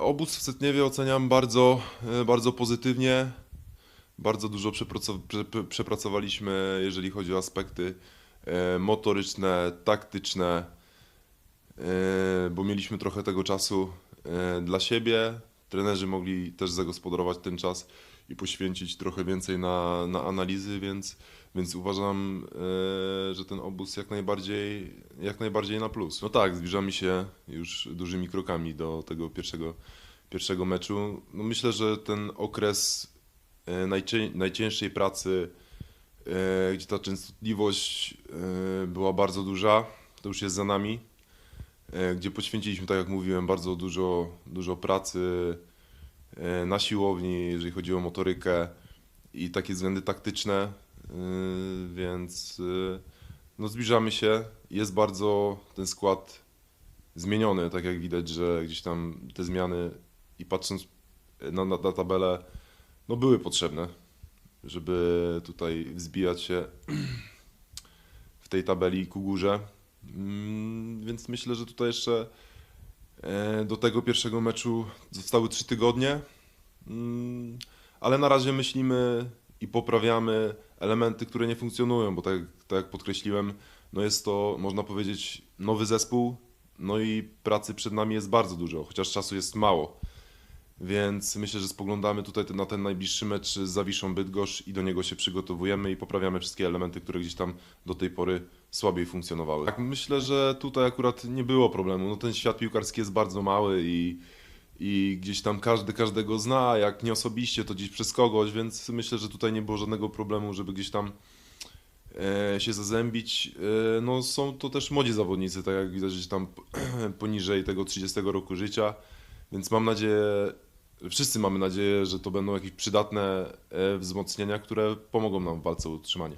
Obóz w Setniewie oceniam bardzo, e, bardzo pozytywnie. Bardzo dużo przepracow- prze- prze- przepracowaliśmy, jeżeli chodzi o aspekty e, motoryczne, taktyczne, e, bo mieliśmy trochę tego czasu dla siebie. Trenerzy mogli też zagospodarować ten czas i poświęcić trochę więcej na, na analizy, więc, więc uważam, e, że ten obóz jak najbardziej, jak najbardziej na plus. No tak, zbliżamy się już dużymi krokami do tego pierwszego, pierwszego meczu. No myślę, że ten okres e, najcię, najcięższej pracy, e, gdzie ta częstotliwość była bardzo duża, to już jest za nami gdzie poświęciliśmy, tak jak mówiłem, bardzo dużo, dużo pracy e, na siłowni, jeżeli chodzi o motorykę i takie względy taktyczne, e, więc e, no zbliżamy się. Jest bardzo ten skład zmieniony, tak jak widać, że gdzieś tam te zmiany i patrząc na, na, na tabelę, no były potrzebne, żeby tutaj wzbijać się w tej tabeli ku górze. Mm, Więc myślę, że tutaj jeszcze e, do tego pierwszego meczu zostały trzy tygodnie, Mm, ale na razie myślimy i poprawiamy elementy, które nie funkcjonują, bo tak, tak jak podkreśliłem, no jest to, można powiedzieć, nowy zespół, no i pracy przed nami jest bardzo dużo, chociaż czasu jest mało. Więc myślę, że spoglądamy tutaj na ten najbliższy mecz z Zawiszą Bydgoszcz i do niego się przygotowujemy i poprawiamy wszystkie elementy, które gdzieś tam do tej pory słabiej funkcjonowały. Tak, myślę, że tutaj akurat nie było problemu. No, ten świat piłkarski jest bardzo mały i, i gdzieś tam każdy każdego zna, jak nie osobiście, to gdzieś przez kogoś, więc myślę, że tutaj nie było żadnego problemu, żeby gdzieś tam e, się zazębić. E, no, są to też młodzi zawodnicy, tak jak widać, gdzieś tam poniżej tego 30 roku życia, więc mam nadzieję, wszyscy mamy nadzieję, że to będą jakieś przydatne e, wzmocnienia, które pomogą nam w walce o utrzymanie.